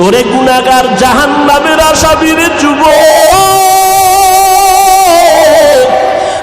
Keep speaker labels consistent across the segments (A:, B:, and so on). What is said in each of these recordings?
A: ওরে গুণাগার জাহান নামের আসামির যুব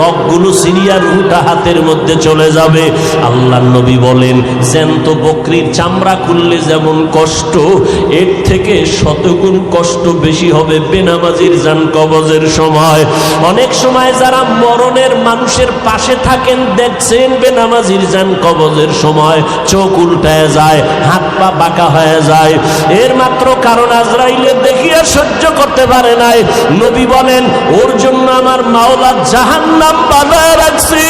A: রগগুলো সিরিয়া রুহুটা হাতের মধ্যে চলে যাবে। আল্লাহ নবী বলেন, জ্যান্ত বকরির চামড়া খুললে যেমন কষ্ট, এর থেকে শতগুণ কষ্ট বেশি হবে বেনামাজির যান কবজের সময়। অনেক সময় যারা মরণের মানুষের পাশে থাকেন, দেখছেন বেনামাজির যান কবজের সময়, চোখ উল্টায় যায়, হাত পা বাঁকা হয়ে যায়। এর মাত্র কারণ আজরাইলের দেখিয়ে সহ্য করতে পারে নাই। নবী বলেন, ওর জন্য আমার মাওলা জাহান্নাম বানায় রাখছি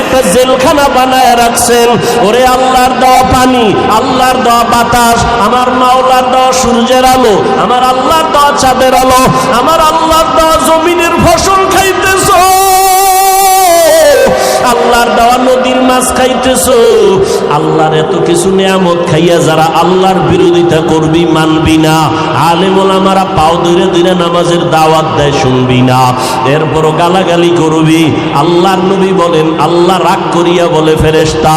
A: একটা জেলখানা বানায় রাখছেন। ওরে আল্লাহর দেওয়া পানি, আল্লাহর দেওয়া বাতাস, আমার মাওলার দেওয়া সূর্যের আলো, আমার আল্লাহর দেওয়া চাঁদের আলো, আমার আল্লাহর দেওয়া জমিনের ফসল খাইতেছ। আল্লাহর দেওয়া মাছ খাইতেছ? আল্লাহর এত কিছু নিয়ামত খাইয়া যারা আল্লাহর বিরোধিতা করবি মানবি না। আলেমারা পাও ধরে ধরে নামাজের দাওয়াত দেয়, শুনবি না। এরপরও গালাগালি করবি। আল্লাহর নবী বলেন, আল্লাহ রাগ করিয়া বলে ফেরেস্তা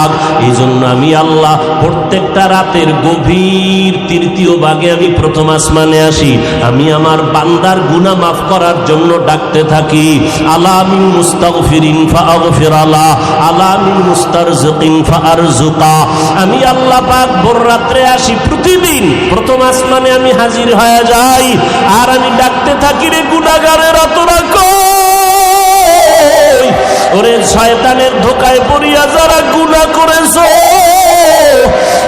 A: যাক এই জন্য আমি আল্লাহ প্রত্যেকটা রাতের গভীর তৃতীয় ভাগে আমি প্রথম আসমানে আসি। আমি আমার বান্দার গুনাহ মাফ করার জন্য ডাকতে থাকি। আলা। আমি আল্লাহ পাক ভোর আসি প্রতিদিন প্রথম আসমানে আমি হাজির হয়ে যাই। আর আমি ডাকতে থাকি রে গুনাহগারেরা, তোরা কই? ওরে শয়তানের ধোকায় পড়িয়া যারা গুনাহ করেছ।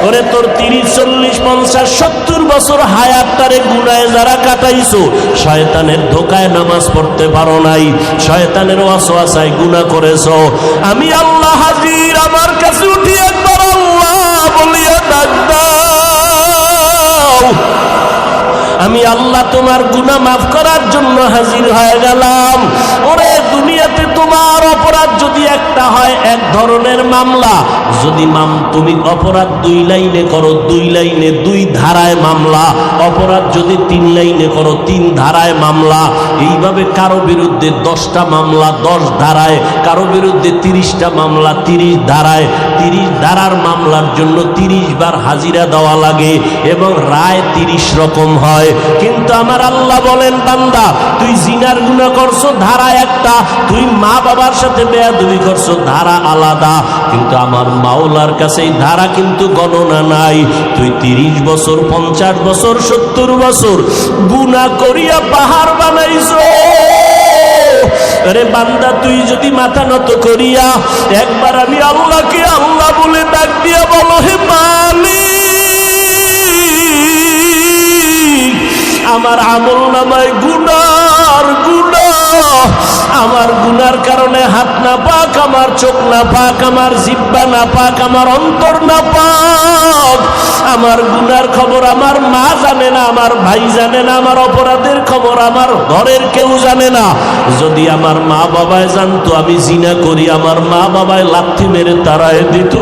A: ওরে তোর তিরিশ, চল্লিশ, পঞ্চাশ, সত্তর বছর হায়াতটারে গুনায় যারা কাটাইছো, শয়তানের ধোকায় নামাজ পড়তে পারো নাই, শয়তানের গুণা করেছ। আমি আল্লাহ হাজির, আমার কাছে উঠি একবার আল্লাহ বলিয়া ডাক আমি আল্লাহ তোমার গুনাহ মাফ করার জন্য হাজির হয়ে গেলাম। ওরে দুনিয়াতে তোমার অপরাধ যদি একটা হয়, এক ধরনের মামলা। যদি মাম, তুমি অপরাধ দুই লাইনে করো, দুই লাইনে দুই ধারায় মামলা। অপরাধ যদি তিন লাইনে করো, তিন ধারায় মামলা। এইভাবে কারও বিরুদ্ধে দশটা মামলা, দশ ধারায়। কারও বিরুদ্ধে তিরিশটা মামলা, তিরিশ ধারায়। তিরিশ ধারার মামলার জন্য তিরিশ বার হাজিরা দেওয়া লাগে এবং রায় তিরিশ রকম হয়। কিন্তু আমার আল্লাহ বলেন, বান্দা, তুই জিনার গুণা করছ ধারা একটা। তুই মা বাবার সাথে বেয়াদবি করছ, ধারা আলাদা। কিন্তু আমার মাওলার কাছে এই ধারা কিন্তু গণনা নাই। তুই তিরিশ বছর, পঞ্চাশ বছর, সত্তর বছর গুণা করিয়া পাহাড় বানাইছো। আরে বান্দা, তুই যদি মাথা নত করিয়া একবার আমি আল্লাহকে আল্লাহ বলে ডাক দিয়া বলো, হে মালিক, আমার আমল নামায় গুনার গুনা আমার গুনার কারণে হাত না পাক, আমার চোখ না পাক, আমার জিব্বা না পাক, আমার অন্তর না পাক। আমার গুনার খবর আমার মা জানে না, আমার ভাই জানে না, আমার অপরাধের খবর আমার ঘরের কেউ জানে না। যদি আমার মা বাবায় জানতো, আমি জিনা করি, আমার মা বাবায় লাথি মেরে তারায় দিত।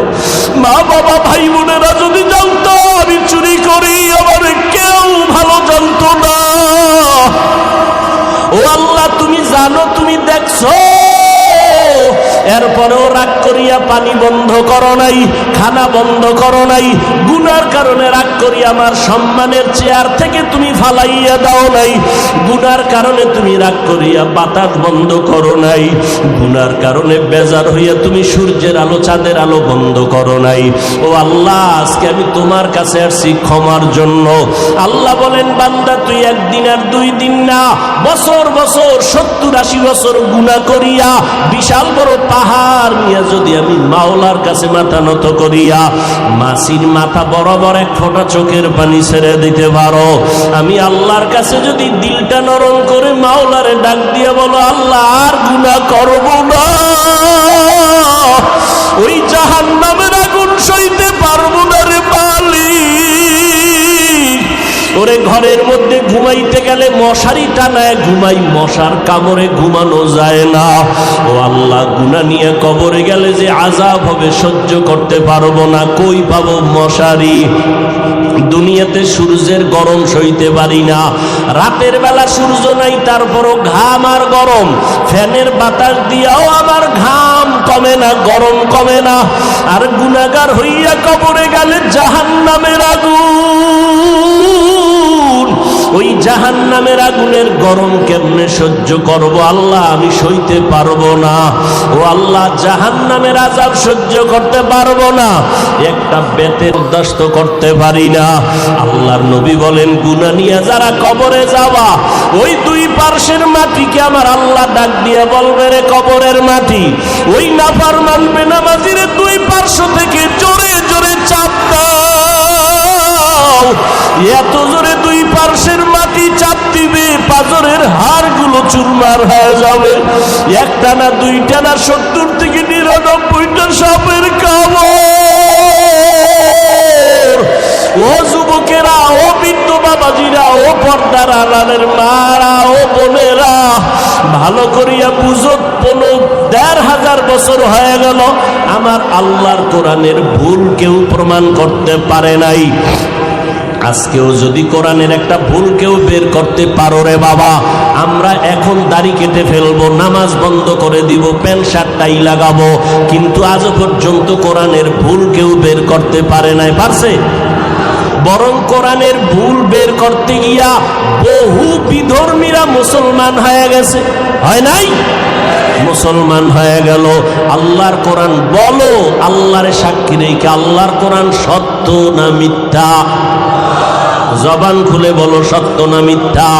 A: মা বাবা, ভাই বোনেরা যদি জানতো, আমি চুরি করি, আমার কেউ ভালো জানতো না। ও আল্লাহ তুমি জানো তুমি দেখছ? এরপরেও রাগ করিয়া পানি বন্ধ করো নাই, খানা বন্ধ করো নাই। গুনার কারণে রাগ করিয়া আমার সম্মানের চেয়ার থেকে তুমি ফালাইয়া দাও নাই। গুনার কারণে তুমি রাগ করিয়া বাতাস বন্ধ করো নাই। গুনার কারণে বেজার হইয়া তুমি সূর্যের আলো, চাঁদের আলো বন্ধ করো নাই। ও আল্লাহ, আজকে আমি তোমার কাছে আসছি ক্ষমার জন্য। আল্লাহ বলেন, বান্দা, তুই একদিন আর দুই দিন না, বছর বছর, সত্তর আশি বছর গুণা করিয়া বিশাল বড় পাহাড় নিয়ে যদি আমি মাওলার কাছে মাথা নত করিয়া মাসির মাথা বরাবর এক ফোঁটা চোখের পানি ছেড়ে দিতে পারো, আমি আল্লাহর কাছে যদি দিলটা নরম করে মাওলারে ডাক দিয়ে বলো, আল্লাহ, আর গুণা করব না। ওই জাহান নামের আগুন সইতে পারব না রে পালি ওরে ঘরের মধ্যে ঘুমাইতে গেলে মশারি টানায়, ঘুমাই মশার কামড়ে ঘুমানো যায় না। ও আল্লাহ গুনা নিয়ে কবরে গেলে যে আজাব হবে, সহ্য করতে পারব না। কই পাবো মশারি? দুনিয়াতে সূর্যের গরম সইতে পারি না। রাতের বেলা সূর্য নাই, তারপরও ঘাম আর গরম। ফ্যানের বাতাস দিয়াও আমার ঘাম কমে না, গরম কমে না। আর গুনাগার হইয়া কবরে গেলে জাহান নামের আগুন। ওই জাহান নামের আগুনের গরম কেমনে সহ্য করব? আল্লাহ, আমি সইতে পারব না। ও আল্লাহ জাহান নামের আজাব সহ্য করতে পারব না। একটা বেতের উদ্দাস্ত করতে পারি না। আল্লাহর নবী বলেন গুনা নিয়ে যারা কবরে যাওয়া, ওই দুই পার্শ্বের মাটিকে আমার আল্লাহ ডাক দিয়ে বলবে রে কবরের মাটি। ওই নাফার মানবে নামাজিরে দুই পার্শ্ব থেকে জোরে জোরে চাপ দাও। এত জোরে দুই পার্শ্বের মাটি চাপ দিবে পাজরের হাড়গুলো চুরমার হয়ে যাবে। একটা না দুইটা না সত্তর থেকে নিরানব্বইটা সাপের কামড়। ও যুবকেরা, ও বৃদ্ধ বাবাজিরা, ও পর্দার আলানের মারা, ও বোনেরা, ভালো করিয়া বুঝো পনেরো দেড় হাজার বছর হয়ে গেল, আমার আল্লাহর কোরআনের ভুল কেউ প্রমাণ করতে পারে নাই। আজকেও যদি কোরআনের একটা ভুল কেউ বের করতে পারো রে বাবা, আমরা এখন দাড়ি কেটে ফেলব, নামাজ বন্ধ করে দিব, প্যান্ট শার্টটাই লাগাবো, কিন্তু আজ পর্যন্ত কোরআনের ভুল কেউ বের করতে পারে নাই, পারছে? বরং কোরআনের ভুল বের করতে গিয়া বহু বিধর্মীরা মুসলমান হয়ে গেছে। হয় নাই? মুসলমান হয়ে গেল। আল্লাহর কোরআন বলো, আল্লাহর সাক্ষী রেখে আল্লাহর কোরআন সত্য না মিথ্যা? জবান খুলে বলো, সত্য না মিথ্যা?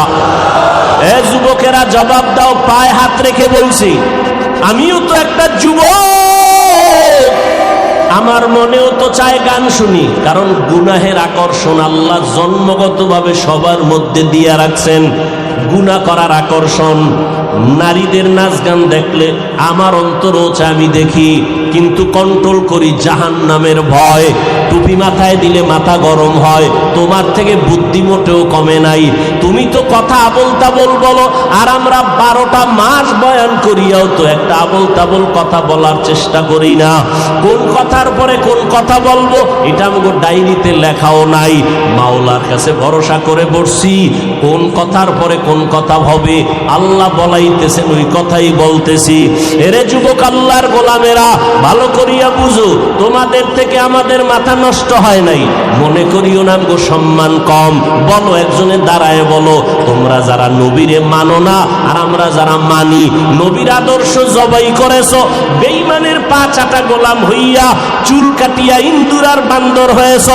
A: এ যুবকেরা জবাব দাও, পায়ে হাত রেখে বলছি, আমিও তো একটা যুবক। আমার মনেও তো চায় গান শুনি, কারণ গুনাহের আকর্ষণ আল্লাহ জন্মগতভাবে সবার মধ্যে দিয়ে রাখছেন। গুনাহ করার আকর্ষণ। নারীদের নাচ গান দেখলে আমার অন্তরও চায় আমি দেখি। কিন্তু কন্ট্রোল করি জাহান নামের ভয়। টুপি মাথায় দিলে মাথা গরম হয়। তোমার থেকে বুদ্ধি মোটেও কমে নাই। তুমি তো কথা আবল তাবল বলো, আর আমরা বারোটা মাস বয়ান করিয়াও তো একটা আবল তাবল কথা বলার চেষ্টা করি না। কোন কথার পরে কোন কথা বলব, এটা আমাকে ডায়েরিতে লেখাও নাই। মাওলার কাছে ভরসা করে বসছি কোন কথার পরে কোন কথা হবে আল্লাহ বলাইতেছেন, ওই কথাই বলতেছি। এরে যুবক আল্লাহর গোলামেরা, ভালো করিয়া বুঝো, তোমাদের থেকে আমাদের মাথা নষ্ট হয় নাই। মনে করিও না গো, সম্মান কম। বলো, একজনে দাঁড়ায় বলো, তোমরা যারা নবীরে মানো না, আর আমরা যারা মানি, নবীর আদর্শ জবাই করেছ বেইমানের পা চাটা গোলাম হইয়া চুল কাটিয়া ইন্দুর আর বান্দর হয়েছ।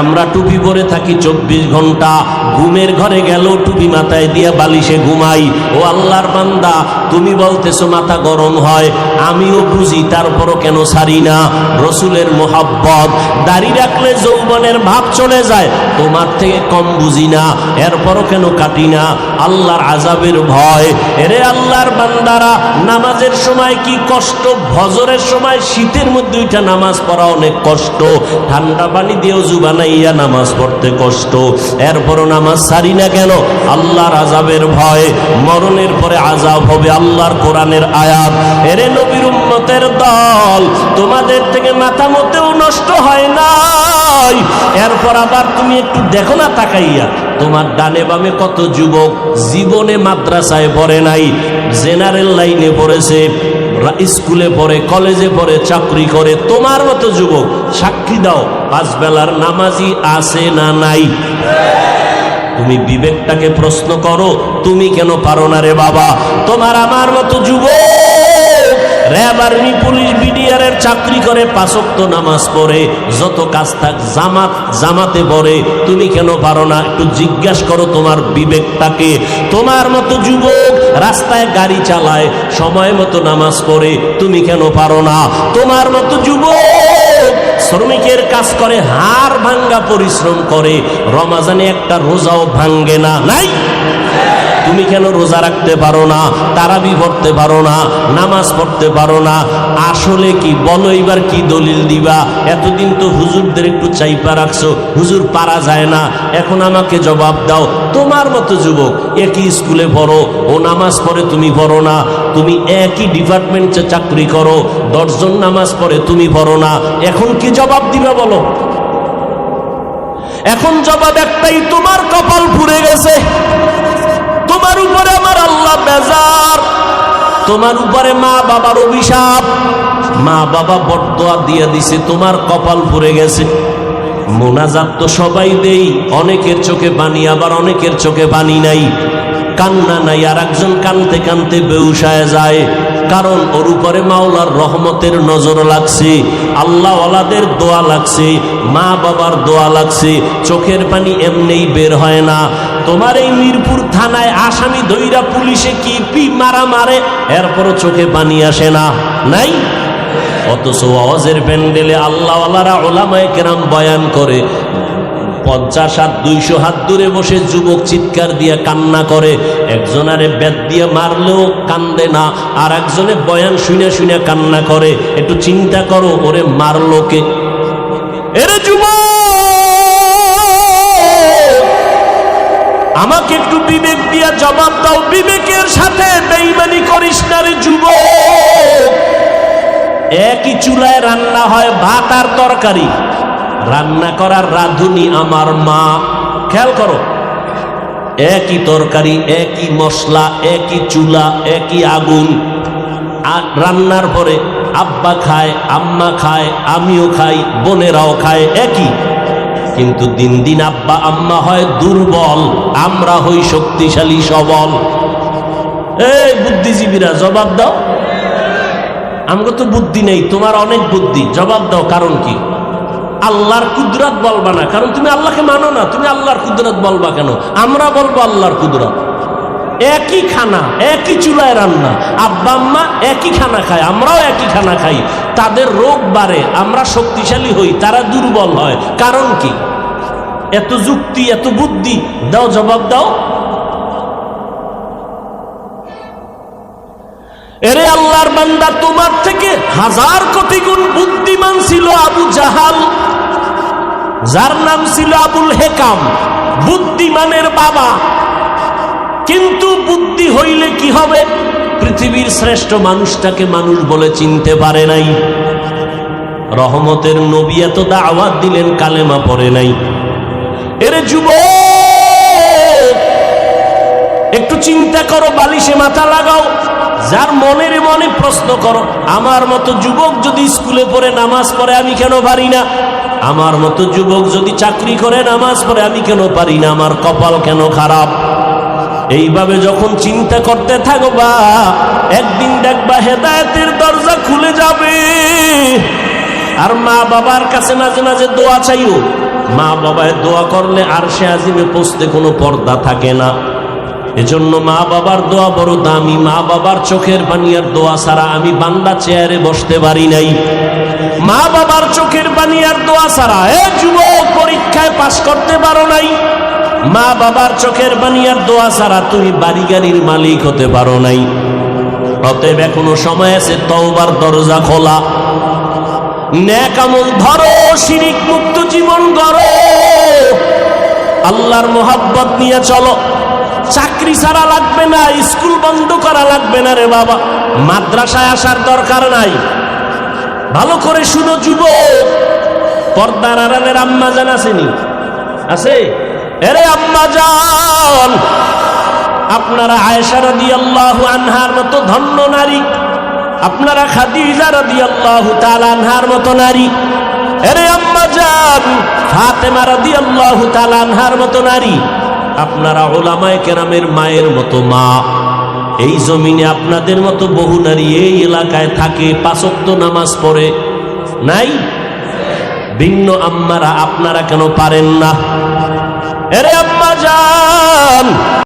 A: আমরা টুপি পরে থাকি চব্বিশ ঘণ্টা ঘুমের ঘরে গেল, টুপি মাথায় দিয়া বালিশে ঘুমাই। ও আল্লাহর বান্দা, তুমি বলতেছো মাথা গরম হয়, আমিও বুঝি, তারপরও কেন সারি না? রসুলের মোহাব্বত, দাড়ি রাখলে যৌবনের ভাব চলে যায়, তোমার থেকে কম বুঝি না, এরপরও কেন কাটি না? আল্লাহর আজাবের ভয়। এরে আল্লাহর বান্দারা, নামাজের সময় কি কষ্ট? ভজরের সময় শীতের মধ্যে ওইটা নামাজ পড়া অনেক কষ্ট। ঠান্ডা পানি দিয়েও জুবান বানাইয়া নামাজ পড়তে কষ্ট। এরপরও নামাজ সারি না কেন? আল্লাহর আজাবের ভয় মরণের পরে আজাব হবে আল্লাহর কোরআনের আয়াত। এরে নবীর উম্মতের দল, তোমাদের থেকে মাথা মতেও নষ্ট হয় নাই। এরপর আবার তুমি একটু দেখো না তাকাইয়া, তোমার ডানে বামে কত যুবক জীবনে মাদ্রাসায় পড়ে নাই, জেনারেল লাইনে পড়েছে, স্কুলে পড়ে, কলেজে পড়ে, চাকরি করে, তোমার মতো যুবক সাক্ষী দাও পাঁচ বেলার নামাজি আছে না নাই? তুমি বিবেকটাকে প্রশ্ন করো, তুমি কেন পারো না রে বাবা? তোমার আমার মতো আর্মি পুলিশ বিডিআরের চাকরি করে নামাজ পড়ে, যত জামাত, জামাতে পড়ে, তুমি কেন পারো না? একটু জিজ্ঞাসা করো তোমার বিবেকটাকে। তোমার মতো যুবক রাস্তায় গাড়ি চালায়, সময় মতো নামাজ পড়ে, তুমি কেন পারো না? তোমার মতো যুবক শ্রমিকের কাজ করে হার ভাঙ্গা পরিশ্রম করে রমাজানে একটা রোজাও ভাঙ্গে না নাই? তুমি কেন রোজা রাখতে পারো না? তারাবি পড়তে পারো না? নামাজ পড়তে পারো না? আসলে কি? বলো এবার কি দলিল দিবা? এতদিন তো হুজুরদের একটু চাইপা রাখছো। হুজুর পারা যায় না। এখন আমাকে জবাব দাও। তোমার মতো যুবক, একই স্কুলে পড়ো, ও নামাজ পড়ে তুমি পড়ো না। তুমি একই ডিপার্টমেন্টে চাকরি করো, দশজন নামাজ পড়ে তুমি পড়ো না। এখন কি জবাব দিবে বলো? এখন জবাব একটাই, তোমার কপাল পুড়ে গেছে তোমার উপরে আমার আল্লাহ বেজার। তোমার উপরে মা বাবার অভিশাপ। মা বাবা বটদোয়া দিয়ে দিছে, তোমার কপাল পুড়ে গেছে। মোনাজাত তো সবাই দেই, অনেকের চোখে পানি, আবার অনেকের চোখে পানি নাই। কান্না নাই আর একজন কানতে কানতে বেউসায় যায়। কারণ ওর উপরে মাওলার রহমতের নজর লাগছে, আল্লাহওয়ালাদের দোয়া লাগছে, মা বাবার দোয়া লাগছে, চোখের পানি এমনিই বের হয় না। তোমার এই মিরপুর থানায় আসামি দইরা পুলিশে কি পি মারা মারে? এরপরও চোখে পানি আসে না। নাই? অথচ আওয়াজের প্যান্ডেলে আল্লাহওয়ালারা ওলামায় কেরাম বয়ান করে, পঞ্চাশ হাত, দুইশো হাত দূরে বসে যুবক চিৎকার দিয়ে কান্না করে। একজনারে বেদ দিয়ে মারলেও কান্দে না, আর একজনে বয়ান শুনে শুনে কান্না করে। একটু চিন্তা করো, ওরে মারলো কে? এরে যুবক! আমাকে একটু বিবেক দিয়া জবাব দাও। বিবেকের সাথে বেইমানি করিস না রে যুবক। একই চুলায় রান্না হয়, ভাত আর তরকারি। রান্না করার রাঁধুনি আমার মা। খেয়াল করো, একই তরকারি, একই মশলা, একই চুলা, একই আগুন। রান্নার পরে আব্বা খায়, আম্মা খায়, আমিও খাই, বোনেরাও খায়, একই। কিন্তু দিন দিন আব্বা, আম্মা হয় দুর্বল, আমরা হই শক্তিশালী, সবল। এই বুদ্ধিজীবীরা, জবাব দাও। আমাকে তো বুদ্ধি নেই, তোমার অনেক বুদ্ধি, জবাব দাও, কারণ কি? আল্লাহর কুদরত বলবা না, কারণ তুমি আল্লাহকে মানো না, তুমি আল্লাহর কুদরত বলবা কেন? আমরা বলব আল্লাহর কুদরত। একই খানা, একই চুলায় রান্না, আব্বা, আম্মা একই খানা খায়, আমরাও একই খানা খাই। তাদের রোগ বাড়ে, আমরা শক্তিশালী হই, তারা দুর্বল হয়। কারণ কি? এত যুক্তি, এত বুদ্ধি, দাও জবাব দাও। এরে আল্লাহর বান্দা, তোমার থেকে হাজার কোটি গুণ বুদ্ধিমান ছিল আবু জাহাল। যার নাম ছিল আবুল হেকাম, বুদ্ধিমানের বাবা। কিন্তু বুদ্ধি হইলে কি হবে? পৃথিবীর শ্রেষ্ঠ মানুষটাকে মানুষ বলে চিনতে পারে নাই। রহমতের নবী এত দাওয়াত দিলেন, কালেমা পড়ে নাই। এরে যুব একটু চিন্তা করো, বালিশে মাথা লাগাও। যার মনের মনে প্রশ্ন করো, আমার মতো যুবক যদি স্কুলে পড়ে নামাজ পড়ে, আমি কেন পারি না? আমার মতো যুবক যদি চাকরি করে, নামাজ পড়ে, আমি কেন পারি না? আমার কপাল কেন খারাপ? এইভাবে যখন চিন্তা করতে থাকবা, একদিন দেখবা হেদায়েতের দরজা খুলে যাবে। আর মা বাবার কাছে মাঝে মাঝে দোয়া চাইও। মা বাবায় দোয়া করলে আর সে আজিমে পৌঁছতে কোনো পর্দা থাকে না। এজন্য মা বাবার দোয়া বড় দামি। মা বাবার চোখের পানিয়ার দোয়া ছাড়া আমি বান্দা চেয়ারে বসতে পারি নাই। মা বাবার চোখের পানিয়ার দোয়া ছাড়া এ যুবক পরীক্ষায় পাশ করতে পারো নাই। মা বাবার চোখের বানিয়ার দোয়া ছাড়া তুমি বাড়ি গাড়ির মালিক হতে পারো নাই। অতএব এখনও সময় আছে, তওবার দরজা খোলা। ন্যাক আমল ধরো, শিরিক মুক্ত জীবন গড়ো। আল্লাহর মোহাব্বত নিয়ে চলো। চাকরি ছাড়া লাগবে না, স্কুল বন্ধ করা লাগবে না রে বাবা। মাদ্রাসায় আসার দরকার নাই। ভালো করে শুনো যুব পর্দার আড়ালের আম্মা জান আছে? এরে আম্মা জান, আপনারা আয়েশা রাদিয়াল্লাহু আনহার মতো ধন্য নারী, আপনারা খাদিজা রাদিয়াল্লাহু তাআলা আনহার মতো নারী, এরে আম্মা জান, ফাতেমা রাদিয়াল্লাহু তাআলা আনহার মতো নারী, আপনারা ওলামায়ে কেরামের মায়ের মতো মা। এই জমিনে আপনাদের মতো বহু নারী এই এলাকায় থাকে, পাঁচক্ত নামাজ পড়ে। নাই? ভিন্ন আম্মারা আপনারা কেন পারেন না? এরে আম্মা যান